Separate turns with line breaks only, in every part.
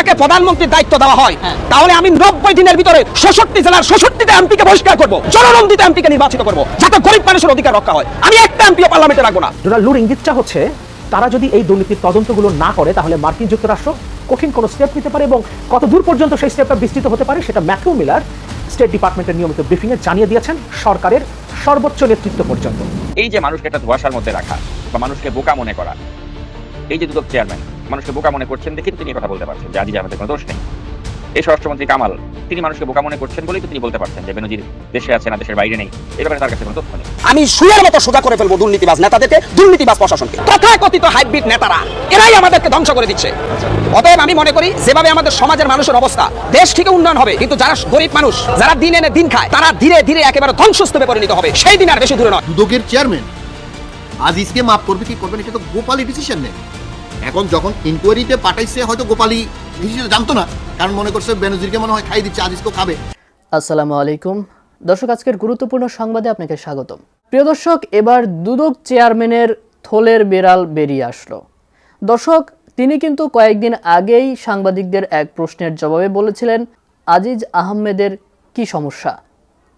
আমাকে প্রধানমন্ত্রীর দায়িত্ব দেওয়া হয়।
হ্যাঁ।
তাহলে আমি নব্বই দিনের ভিতরে ষষট্টি জেলার ষষট্টিটা এমপিকে বহিষ্কার করব জননন্দিত এমপিকে নির্বাচিত করব যাতে গরিব মানুষের অধিকার রক্ষা হয়। আমি একটা এমপিও পার্লামেন্টে রাখব না।
ডোনাল্ড লুর ইঙ্গিতটা হচ্ছে তারা যদি এই দুর্নীতির তদন্তগুলো না করে তাহলে মার্কিন যুক্তরাষ্ট্র কঠিন কোনো স্টেপ নিতে পারে এবং কত দূর পর্যন্ত সেই স্টেপটা বিস্তৃত হতে পারে সেটা ম্যাথিউ মিলার স্টেট ডিপার্টমেন্টের নিয়মিত ব্রিফিংয়ে জানিয়ে দিয়েছেন সরকারের সর্বোচ্চ নেতৃত্ব পর্যন্ত।
এই যে মানুষকে একটা ধোয়াশার মধ্যে রাখা বা মানুষকে বোকা মনে করা এই যে দুদক চেয়ারম্যান মানুষকে বোকা মনে করছেন দেখে তিনি কথা বলতে পারছেন যে আজিজ আহমেদের কোনো দোষ নেই। এই স্বরাষ্ট্রমন্ত্রী কামাল তিনি মানুষকে বোকা মনে করছেন বলেই তো তিনি বলতে পারছেন যে বেনজির দেশে আছে না দেশের বাইরে নেই। এই ব্যাপারে তার কাছে কোনো তথ্য নেই।
আমি সুয়ের মতো সোজা করে ফেলব দুর্নীতিবাজ নেতাদেরকে দুর্নীতিবাজ প্রশাসনকে। তথাকথিত হাইব্রিড নেতারা এরাই আমাদেরকে ধ্বংস করে দিচ্ছে। অতএব আমি মনে করি যেভাবে আমাদের সমাজের মানুষের অবস্থা দেশ থেকে উন্নয়ন হবে কিন্তু যারা গরিব মানুষ যারা দিন এনে দিন খায় তারা ধীরে ধীরে একেবারে ধ্বংসস্তূপে পরিণত হবে। সেই দিন আর বেশি দূরে নয়।
দুদকের চেয়ারম্যান আজিজকে মাফ করবে কি করবে না এটা তো গোপালি ডিসিশন নেই এখন যখন ইনকোয়ারিতে পাঠাইছে, হয়তো গোপালি ডিসিশন জানতো না। কারণ মনে করছে বেনজিরকে মনে হয় খাই দিচ্ছে আজিজকে খাবে।
আসসালামু আলাইকুম। দর্শক, আজকের গুরুত্বপূর্ণ সংবাদে আপনাকে স্বাগতম। প্রিয় দর্শক, এবার দুদক চেয়ারম্যানের থলের বেড়াল বেরিয়ে আসলো। দর্শক, তিনি কিন্তু কয়েকদিন আগেই সাংবাদিকদের এক প্রশ্নের জবাবে বলেছিলেন, আজিজ আহমেদের কি সমস্যা?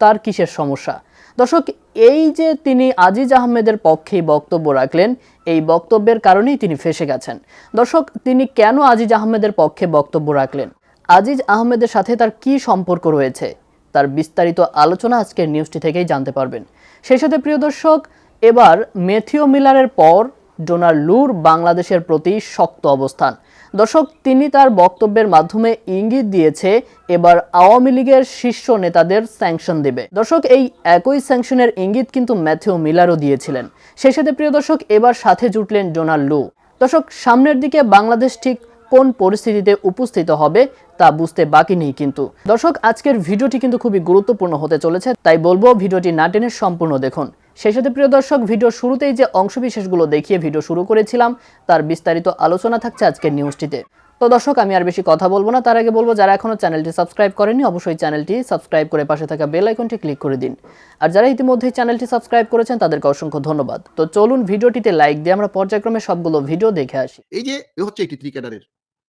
তার কিসের সমস্যা? দর্শক, এই যে তিনি আজিজ আহমেদের পক্ষে বক্তব্য রাখলেন, এই বক্তব্যের কারণেই তিনি ফেসে গেছেন। দর্শক, তিনি কেন আজিজ আহমেদের পক্ষে বক্তব্য রাখলেন? আজিজ আহমেদের সাথে তার কি সম্পর্ক রয়েছে? তার বিস্তারিত আলোচনা আজকের নিউজটি থেকেই জানতে পারবেন। সেই সাথে, প্রিয় দর্শক, এবার মেথিও মিলারের পর ডোনাল্ড লুর বাংলাদেশের প্রতি শক্ত অবস্থান। দর্শক, তিনি তার বক্তব্যের মাধ্যমে ইঙ্গিত দিয়েছে, এবার আওয়ামী লীগের শীর্ষ নেতাদের স্যাংশন দেবে। দর্শক, এই একই স্যাংশনের ইঙ্গিত কিন্তু ম্যাথিও মিলারও দিয়েছিলেন। সেই সাথে, প্রিয় দর্শক, এবার সাথে জুটলেন ডোনাল্ড লু। দর্শক, সামনের দিকে বাংলাদেশ ঠিক কোন পরিস্থিতিতে উপস্থিত হবে, তা বুঝতে বাকি নেই কিন্তু। দর্শক, আজকের ভিডিওটি কিন্তু খুবই গুরুত্বপূর্ণ হতে চলেছে, তাই বলব ভিডিওটি না টেনে সম্পূর্ণ দেখুন। সেই সাথে প্রিয় দর্শক, ভিডিও শুরুতেই যে অংশবিশেষগুলো দেখিয়ে ভিডিও শুরু করেছিলাম, তার বিস্তারিত আলোচনা থাকছে আজকের নিউজটিতে তো দর্শক, আমি আর বেশি কথা বলব না। তার আগে বলব, যারা এখনও চ্যানেলটি সাবস্ক্রাইব করেনি অবশ্যই চ্যানেলটি সাবস্ক্রাইব করে পাশে থাকা বেল আইকনটি ক্লিক করে দিন। আর যারা ইতিমধ্যে চ্যানেলটি সাবস্ক্রাইব করেছেন, তাদেরকে অসংখ্য ধন্যবাদ। তো চলুন ভিডিওটিতে লাইক দিয়ে আমরা পর্যায়ক্রমে সবগুলো ভিডিও দেখে আসি।
এই যে হচ্ছে একটি ক্রিকেটারের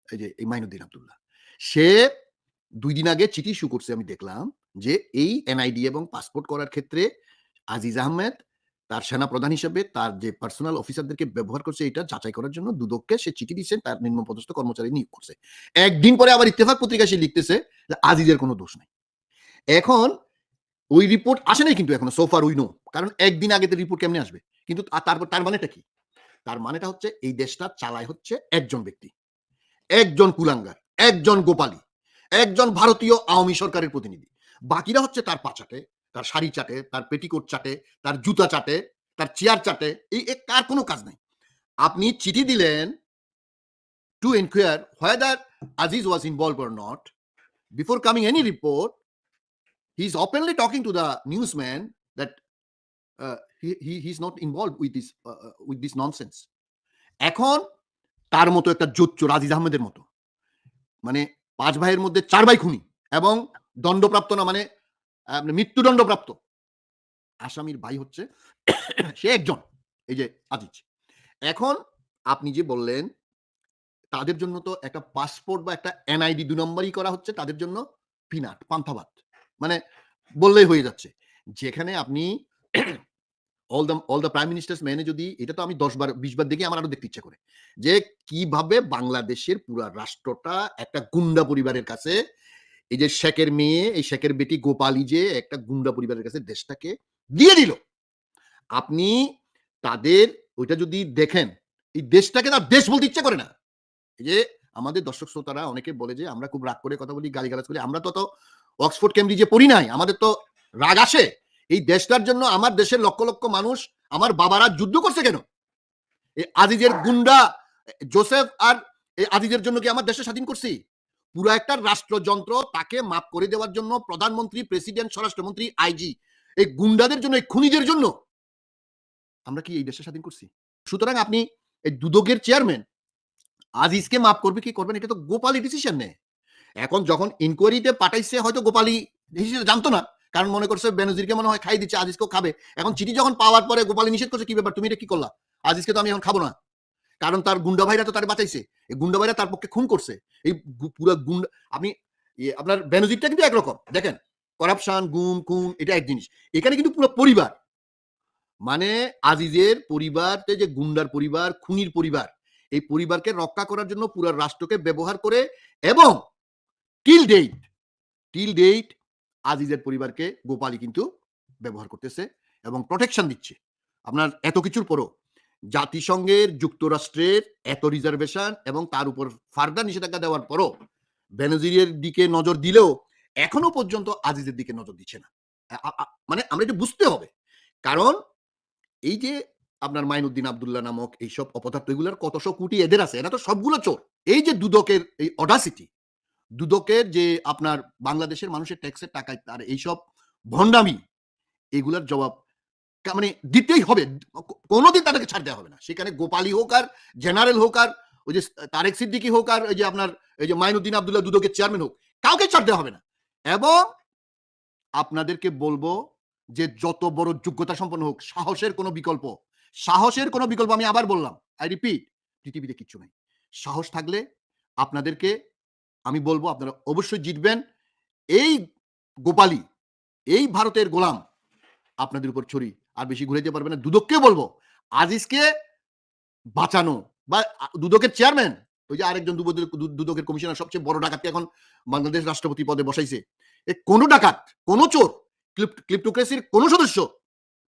এই যে, এই মাইনুদ্দিন আব্দুল্লাহ। সে দুই দিন আগে চিঠি ইস্যু করছে, আমি দেখলাম যে এই এনআইডি এবং পাসপোর্ট করার ক্ষেত্রে আজিজ আহমেদ, তার সেনা প্রধান হিসেবে তার যে পার্সোনাল অফিসারদেরকে ব্যবহার করছে এটা যাচাই করার জন্য দুদককে সে চিঠি দিচ্ছেন তার নিম্ন পদস্থ কর্মচারী নিয়োগ করছে। একদিন পরে আবার ইত্তেফাক পত্রিকা সে লিখতেছে যে আজিজের কোনো দোষ নাই। এখন ওই রিপোর্ট আসে নাই কিন্তু এখনও সোফার উই নো কারণ একদিন আগে তো রিপোর্ট কেমনে আসবে? কিন্তু তারপর তার মানেটা কি? তার মানেটা হচ্ছে এই দেশটা চালায় হচ্ছে একজন ব্যক্তি, একজন কুলাঙ্গার, একজন গোপালী, একজন ভারতীয় আওয়ামী সরকারের প্রতিনিধি। বাকিরা হচ্ছে তার পা চাটে তার শাড়ি চাটে, তার পেটিকোট চাটে, তার জুতা চাটে, তার চেয়ার চাটে, এই কার কোনো কাজ নাই। আপনি চিঠি দিলেন to enquire whether Aziz was involve or not before coming any report he is openly talking to the newsman that he he is not involve with this with this nonsense এখন তার মতো একটা জোচ্চোর আজিজ আহমেদের মতো মানে পাঁচ ভাইয়ের মধ্যে চার ভাই খুনি এবং দণ্ডপ্রাপ্ত না মানে মৃত্যুদণ্ডপ্রাপ্ত। আসামির ভাই হচ্ছে সে একজন, এই যে আজিজ। এখন আপনি যে বললেন, তাদের জন্য তো একটা পাসপোর্ট বা একটা এনআইডি দু নম্বরই করা হচ্ছে, তাদের জন্য পিনাট, পান্থাবাদ। মানে বললেই হয়ে যাচ্ছে। যেখানে আপনি all the all the prime ministers মেনে যদি, এটা তো আমি দশ বার, বিশ বার দেখে আমার আরও দেখতে ইচ্ছা করে। যে কীভাবে বাংলাদেশের পুরা রাষ্ট্রটা একটা গুন্ডা পরিবারের কাছে এই যে শেখের মেয়ে, এই শেখের বেটি গোপালী যে একটা গুন্ডা পরিবারের কাছে দেশটাকে দিয়ে দিল। আপনি তাদের ওইটা যদি দেখেন, এই দেশটাকে তার দেশ বলতে ইচ্ছে করে না। এই যে আমাদের দর্শক শ্রোতারা অনেকে বলে যে, আমরা খুব রাগ করে কথা বলি, গালিগালাজ করি, আমরা তো তো অক্সফোর্ড, কেমব্রিজে পড়ি নাই, আমাদের তো রাগ আসে। এই দেশটার জন্য আমার দেশের লক্ষ লক্ষ মানুষ, আমার বাবারা যুদ্ধ করছে কেন? এই আজিজের গুন্ডা জোসেফ আর এই আজিজের জন্য কি আমার দেশে স্বাধীন করছি? পুরো একটা রাষ্ট্রযন্ত্র তাকে মাফ করে দেওয়ার জন্য প্রধানমন্ত্রী, প্রেসিডেন্ট, স্বরাষ্ট্রমন্ত্রী আইজি এই গুন্ডাদের জন্য, এই খুনিদের জন্য আমরা কি এই দেশে স্বাধীন করছি? সুতরাং আপনি এই দুদকের চেয়ারম্যান আজিজকে মাফ করবে, কি করবেন? এটা তো গোপালি ডিসিশন নেয়। এখন যখন ইনকোয়ারিতে পাঠাইছে, হয়তো গোপালি ডিসিশন জানতো না। কারণ মনে করছে বেনজিরকে মনে হয় খাই দিচ্ছে, আজিজকেও খাবে। এখন চিঠি যখন পাওয়ার পরে গোপালী নিষেধ করছে, কি ব্যাপার? তুমি এটা কি করলা? আজিজকে তো আমি এখন খাব না। কারণ তার গুন্ডা ভাইরা তো তার বাঁচাইছে। এই গুন্ডা ভাইরা তার পক্ষে খুন করছে। এই পুরো গুন্ডা আপনি আপনার বেনজিরটা কিন্তু একরকম। দেখেন, করাপশন, গুম, খুন, এটা এক জিনিস। এখানে কিন্তু পুরো পরিবার। মানে আজিজের পরিবারতে যে গুন্ডার পরিবার, খুনির পরিবার, এই পরিবারকে রক্ষা করার জন্য পুরো রাষ্ট্রকে ব্যবহার করে এবং টিল ডেট টিল ডেট আজিজের পরিবারকে গোপালী কিন্তু ব্যবহার করতেছে এবং প্রোটেকশন দিচ্ছে। আপনার এত কিছুর পরও জাতিসংঘের যুক্তরাষ্ট্রের এত রিজার্ভেশন এবং তার উপর ফার্দার নিষেধাজ্ঞা দেওয়ার পরও বেনজিরের দিকে নজর দিলেও এখনও পর্যন্ত আজিজের দিকে নজর দিচ্ছে না। মানে আমরা এটা বুঝতে হবে। কারণ এই যে আপনার মাইনুদ্দিন আবদুল্লাহ নামক এইসব অপদার্থ, এগুলোর কতশো কোটি এদের আছে, এরা তো সবগুলো চোর। এই যে দুদকের এই অডাসিটি দুদকের যে আপনার বাংলাদেশের মানুষের ট্যাক্সের টাকায় তার এইসব ভণ্ডামি, এগুলার জবাব মানে দিতেই হবে। কোনোদিন তাদেরকে ছাড় দেওয়া হবে না। সেখানে গোপালী হোক আর জেনারেল হোক আর ওই যে তারেক সিদ্দিকি হোক আর ওই যে আপনার এই যে মাইনুদ্দিন আবদুল্লাহ দুদকের চেয়ারম্যান হোক, কাউকে ছাড় দেওয়া হবে না। এবং আপনাদেরকে বলব যে যত বড় যোগ্যতা সম্পন্ন হোক, সাহসের কোনো বিকল্প, সাহসের কোনো বিকল্প আমি আবার বললাম আই রিপিট পৃথিবীতে কিচ্ছু নাই। সাহস থাকলে আপনাদেরকে, আমি বলব আপনারা অবশ্যই জিতবেন। এই গোপালী এই ভারতের গোলাম আপনাদের উপর ছড়ি। আর বেশি ঘুরে যেতে পারবে না। দুদককে বলব, আজিজকে বাঁচানো বা দুদকের চেয়ারম্যান ওই যে আরেকজন দুদকের কমিশনার সবচেয়ে বড় ডাকাতকে এখন বাংলাদেশ রাষ্ট্রপতি পদে বসাইছে। এ, কোনো ডাকাত, কোনো চোর ক্লিপ্টোক্রেসির কোনো সদস্য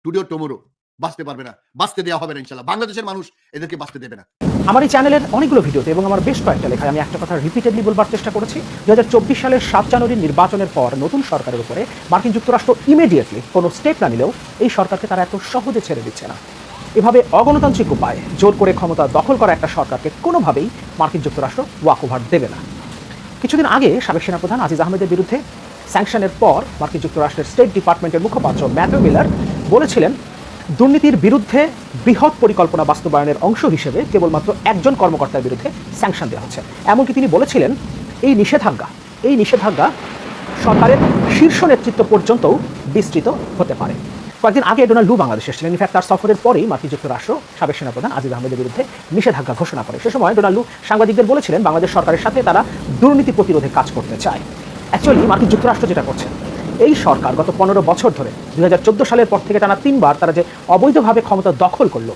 টুডে টমোরো বাঁচতে পারবে না। বাঁচতে দেওয়া হবে না ইনশাল্লাহ। বাংলাদেশের মানুষ এদেরকে বাঁচতে দেবে না।
আমার এই চ্যানেলের অনেকগুলো ভিডিওতে এবং আমার বেশ কয়েকটা লেখায় আমি একটা কথা রিপিটেডলি বলবার চেষ্টা করেছি। দুই হাজার চব্বিশ সালের সাত জানুয়ারির নির্বাচনের পর নতুন সরকারের উপরে মার্কিন যুক্তরাষ্ট্র ইমিডিয়েটলি কোনো স্টেপ না নিলেও এই সরকারকে তারা এত সহজে ছেড়ে দিচ্ছে না। এভাবে অগণতান্ত্রিক উপায়ে, জোর করে ক্ষমতা দখল করা একটা সরকারকে কোনোভাবেই মার্কিন যুক্তরাষ্ট্র ওয়াক ওভার দেবে না। কিছুদিন আগে সাবেক সেনাপ্রধান আজিজ আহমেদের বিরুদ্ধে স্যাংশনের পর মার্কিন যুক্তরাষ্ট্রের স্টেট ডিপার্টমেন্টের মুখপাত্র ম্যাথু মিলার বলেছিলেন দুর্নীতির বিরুদ্ধে বৃহৎ পরিকল্পনা বাস্তবায়নের অংশ হিসেবে কেবলমাত্র একজন কর্মকর্তার বিরুদ্ধে স্যাংশন দেওয়া হচ্ছে। এমনকি তিনি বলেছিলেন, এই নিষেধাজ্ঞা এই নিষেধাজ্ঞা সরকারের শীর্ষ নেতৃত্ব পর্যন্তও বিস্তৃত হতে পারে। কয়েকদিন আগে ডোনাল্ড লু বাংলাদেশে এসেছিলেন। ইনফ্যাক্ট তার সফরের পরেই মার্কিন যুক্তরাষ্ট্র সাবেক সেনাপ্রধান আজিজ আহমেদের বিরুদ্ধে নিষেধাজ্ঞা ঘোষণা করে। সে সময় ডোনাল্ড লু সাংবাদিকদের বলেছিলেন, বাংলাদেশ সরকারের সাথে তারা দুর্নীতি প্রতিরোধে কাজ করতে চায়। অ্যাকচুয়ালি মার্কিন যুক্তরাষ্ট্র যেটা করছে এই সরকার গত পনেরো বছর ধরে দুই হাজার চোদ্দ সালের পর থেকে টানা তিনবার তারা যে অবৈধভাবে ক্ষমতা দখল করল,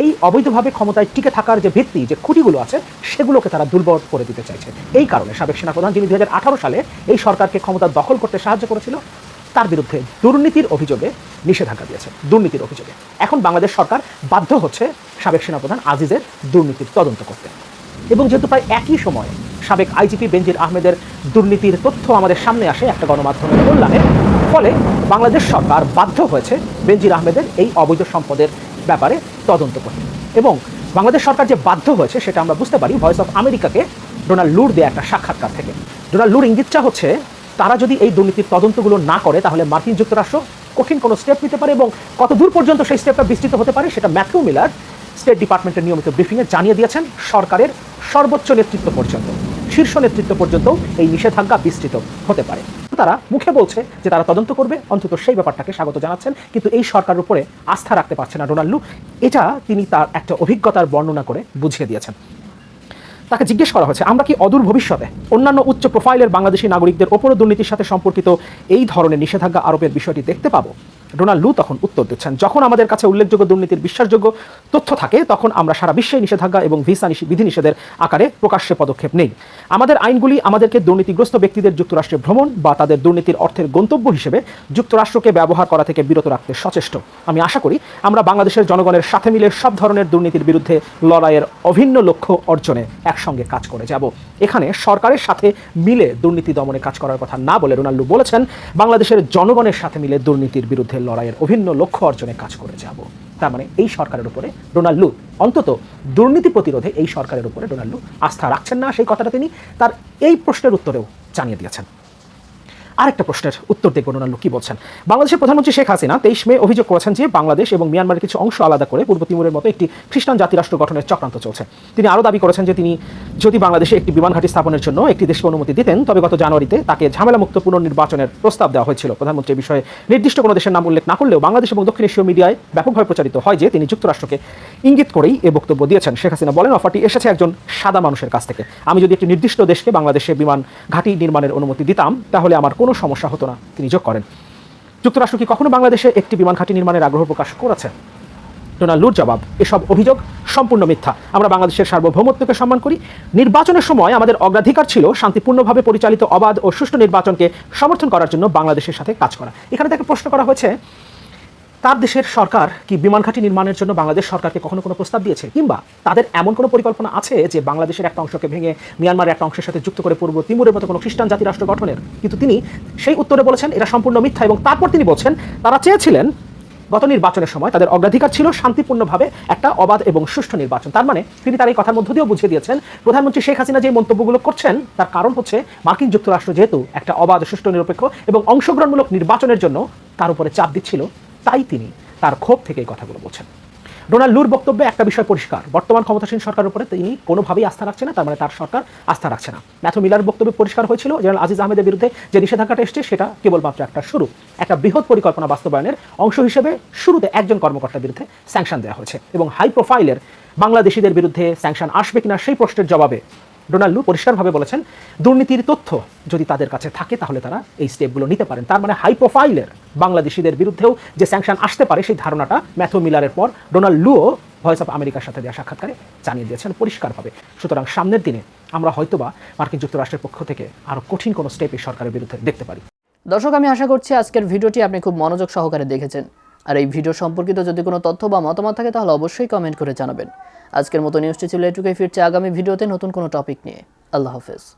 এই অবৈধভাবে ক্ষমতায় টিকে থাকার যে ভিত্তি, যে খুঁটিগুলো আছে, সেগুলোকে তারা দুর্বল করে দিতে চাইছে। এই কারণে সাবেক সেনাপ্রধান যিনি দুই হাজার আঠারো সালে এই সরকারকে ক্ষমতা দখল করতে সাহায্য করেছিল, তার বিরুদ্ধে দুর্নীতির অভিযোগে নিষেধাজ্ঞা দিয়েছে, দুর্নীতির অভিযোগে। এখন বাংলাদেশ সরকার বাধ্য হচ্ছে সাবেক সেনাপ্রধান আজিজের দুর্নীতির তদন্ত করতে। এবং যেহেতু প্রায় একই সময়ে সাবেক আইজিপি বেনজির আহমেদের দুর্নীতির তথ্য আমাদের সামনে আসে একটা গণমাধ্যমের কল্যাণে ফলে বাংলাদেশ সরকার বাধ্য হয়েছে বেনজির আহমেদের এই অবৈধ সম্পদের ব্যাপারে তদন্ত করতে। এবং বাংলাদেশ সরকার যে বাধ্য হয়েছে সেটা আমরা বুঝতে পারি ভয়েস অফ আমেরিকাকে ডোনাল্ড লুর দেয়া একটা সাক্ষাৎকার থেকে। ডোনাল্ড লুর ইঙ্গিতটা হচ্ছে, তারা যদি এই দুর্নীতির তদন্তগুলো না করে, তাহলে মার্কিন যুক্তরাষ্ট্র কঠিন কোনো স্টেপ নিতে পারে এবং কত দূর পর্যন্ত সেই স্টেপটা বিস্তৃত হতে পারে সেটা ম্যাথু মিলার স্টেট ডিপার্টমেন্টের নিয়মিত ব্রিফিংয়ে জানিয়ে দিয়েছেন সরকারের সর্বোচ্চ নেতৃত্ব পর্যন্ত, শীর্ষ নেতৃত্ব পর্যন্ত এই নিষেধাজ্ঞা বিস্তৃত হতে পারে। তারা মুখে বলছে যে তারা তদন্ত করবে, অন্তত সেই ব্যাপারটাকে স্বাগত জানাচ্ছেন, কিন্তু এই সরকারের উপরে আস্থা রাখতে পারছে না ডোনাল্ডু এটা তিনি তার একটা অভিজ্ঞতার বর্ণনা করে বুঝিয়ে দিয়েছেন। তাকে জিজ্ঞেস করা হয়েছে, আমরা কি অদূর ভবিষ্যতে অন্যান্য উচ্চ প্রোফাইলের বাংলাদেশি নাগরিকদের ওপরও দুর্নীতির সাথে সম্পর্কিত এই ধরনের নিষেধাজ্ঞা আরোপের বিষয়টি দেখতে পাবো? ডোনাল্ড লু তখন উত্তর দিচ্ছেন। যখন আমাদের কাছে উল্লেখযোগ্য দুর্নীতির বিশ্বাসযোগ্য তথ্য থাকে, তখন আমরা সারা বিশ্বে নিষেধাজ্ঞা এবং ভিসা বিধিনিষেধের আকারে প্রকাশ্যে পদক্ষেপ নেই। আমাদের আইনগুলি আমাদেরকে দুর্নীতিগ্রস্ত ব্যক্তিদের যুক্তরাষ্ট্রে ভ্রমণ বা তাদের দুর্নীতির অর্থের গন্তব্য হিসেবে যুক্তরাষ্ট্রকে ব্যবহার করা থেকে বিরত রাখতে সচেষ্ট। আমি আশা করি আমরা বাংলাদেশের জনগণের সাথে মিলে সব ধরনের দুর্নীতির বিরুদ্ধে লড়াইয়ের অভিন্ন লক্ষ্য অর্জনে একসঙ্গে কাজ করে যাব। এখানে সরকারের সাথে মিলে দুর্নীতি দমনে কাজ করার কথা না বলে রোনাল্ডু বলেছেন, বাংলাদেশের জনগণের সাথে মিলে দুর্নীতির বিরুদ্ধে লড়াইয়ের অভিন্ন লক্ষ্য অর্জনে কাজ করে যাব। তার মানে এই সরকারের উপরে ডোনাল্ডু অন্তত দুর্নীতি প্রতিরোধে এই সরকারের উপরে ডোনাল্ডু আস্থা রাখছেন না, সেই কথাটা তিনি তার এই প্রশ্নের উত্তরেও জানিয়ে দিয়েছেন। আরেকটা প্রশ্নের উত্তর দেখব ডোনাল্ড কি বলছেন। বাংলাদেশের প্রধানমন্ত্রী শেখ হাসিনা তেইশ মে অভিযোগ করেছেন যে বাংলাদেশ এবং মিয়ানমারের কিছু অংশ আলাদা করে পূর্ব তিমুরের মতো একটি খ্রিস্টান জাতিরাষ্ট্র গঠনের চক্রান্ত চলছে। তিনি আরও দাবি করেছেন যে তিনি যদি বাংলাদেশে একটি বিমান ঘাঁটি স্থাপনের জন্য একটি দেশকে অনুমতি দিতেন, তবে গত জানুয়ারিতে তাকে ঝামেলামুক্ত পুনর্নির্বাচনের প্রস্তাব দেওয়া হয়েছিল। প্রধানমন্ত্রী বিষয়ে নির্দিষ্ট কোনো দেশের নাম উল্লেখ না করলেও বাংলাদেশ এবং দক্ষিণ এশীয় মিডিয়ায় ব্যাপকভাবে প্রচারিত হয় যে তিনি যুক্তরাষ্ট্রকে ইঙ্গিত করেই এ বক্তব্য দিয়েছেন। শেখ হাসিনা বলেন, অফারটি এসেছে একজন সাদা মানুষের কাছ থেকে। আমি যদি একটি নির্দিষ্ট দেশকে বাংলাদেশে বিমান ঘাঁটি নির্মাণের অনুমতি দিতাম, তাহলে আমার কোনো সমস্যা হতো না, তিনি যোগ করেন। যুক্তরাষ্ট্র কি কখনো বাংলাদেশে একটি বিমান ঘাঁটি নির্মাণের আগ্রহ প্রকাশ করেছে? ডোনাল্ড লুর জবাব, এসব অভিযোগ সম্পূর্ণ মিথ্যা। আমরা বাংলাদেশের সার্বভৌমত্বকে সম্মান করি। নির্বাচনের সময় আমাদের অগ্রাধিকার ছিল শান্তিপূর্ণভাবে পরিচালিত অবাধ ও সুষ্ঠু নির্বাচনকে সমর্থন করার জন্য বাংলাদেশের সাথে কাজ করা। এখানে তাকে প্রশ্ন করা হয়েছে তার দেশের সরকার কি বিমান ঘাঁটি নির্মাণের জন্য বাংলাদেশ সরকারকে কখনো কোনো প্রস্তাব দিয়েছে? কিংবা তাদের এমন কোনো পরিকল্পনা আছে যে বাংলাদেশের একটা অংশকে ভেঙে মিয়ানমারের একটা অংশের সাথে যুক্ত করে পূর্ব তিমুরের মতো কোনো খ্রিস্টান জাতি রাষ্ট্র গঠনের? কিন্তু তিনি সেই উত্তরে বলেছেন এটা সম্পূর্ণ মিথ্যা এবং তারপর তিনি বলছেন, তারা চেয়েছিলেন গত নির্বাচনের সময় তাদের অগ্রাধিকার ছিল শান্তিপূর্ণভাবে একটা অবাধ এবং সুষ্ঠু নির্বাচন। তার মানে তিনি তার এই কথার মধ্য দিয়েও বুঝিয়ে দিয়েছেন, প্রধানমন্ত্রী শেখ হাসিনা যে মন্তব্যগুলো করছেন, তার কারণ হচ্ছে মার্কিন যুক্তরাষ্ট্র যেহেতু একটা অবাধ, সুষ্ঠু, নিরপেক্ষ এবং অংশগ্রহণমূলক নির্বাচনের জন্য তার উপরে চাপ দিচ্ছিল তাই তিনি তার ক্ষোভ থেকে এই কথাগুলো বলছেন। ডোনাল্ড লুর বক্তব্যে একটা বিষয় পরিষ্কার। বর্তমান ক্ষমতাসীন সরকারের উপরে তিনি কোনোভাবেই আস্থা রাখছেন না, তার মানে তার সরকার আস্থা রাখছে না। ম্যাথু মিলার বক্তব্যে পরিষ্কার হয়েছিল, জেনারেল আজিজ আহমেদের বিরুদ্ধে যে নিষেধাজ্ঞাটা এসছে, সেটা কেবলমাত্র একটা শুরু। একটা বৃহৎ পরিকল্পনা বাস্তবায়নের অংশ হিসেবে শুরুতে একজন কর্মকর্তার বিরুদ্ধে স্যাংশন দেওয়া হয়েছে এবং হাই প্রোফাইলের বাংলাদেশিদের বিরুদ্ধে স্যাংশন আসবে কিনা সেই প্রশ্নের জবাবে ডোনাল্ড লু পরিষ্কারভাবে বলেছেন, দুর্নীতির তথ্য যদি তাদের কাছে থাকে তাহলে তারা এই স্টেপগুলো নিতে পারেন। তার মানে হাই প্রোফাইলের বাংলাদেশিদের বিরুদ্ধেও যে স্যাংশন আসতে পারে সেই ধারণাটা ম্যাথু মিলারের পর ডোনাল্ড লুও ভয়েস অফ আমেরিকার সাথে দেওয়া সাক্ষাৎকারে জানিয়ে দিয়েছেন পরিষ্কারভাবে। সুতরাং সামনের দিনে আমরা হয়তোবা মার্কিন যুক্তরাষ্ট্রের পক্ষ থেকে আরও কঠিন কোনো স্টেপ এই সরকারের বিরুদ্ধে দেখতে পারি।
দর্শক, আমি আশা করছি আজকের ভিডিওটি আপনি খুব মনোযোগ সহকারে দেখেছেন। আর এই ভিডিও সম্পর্কিত যদি কোনো তথ্য বা মতামত থাকে, তাহলে অবশ্যই কমেন্ট করে জানাবেন। আজকের মতো নিউজটি ছিল এটুকুই। ফিরছে আগামী ভিডিওতে নতুন কোনো টপিক নিয়ে। আল্লাহ হাফেজ।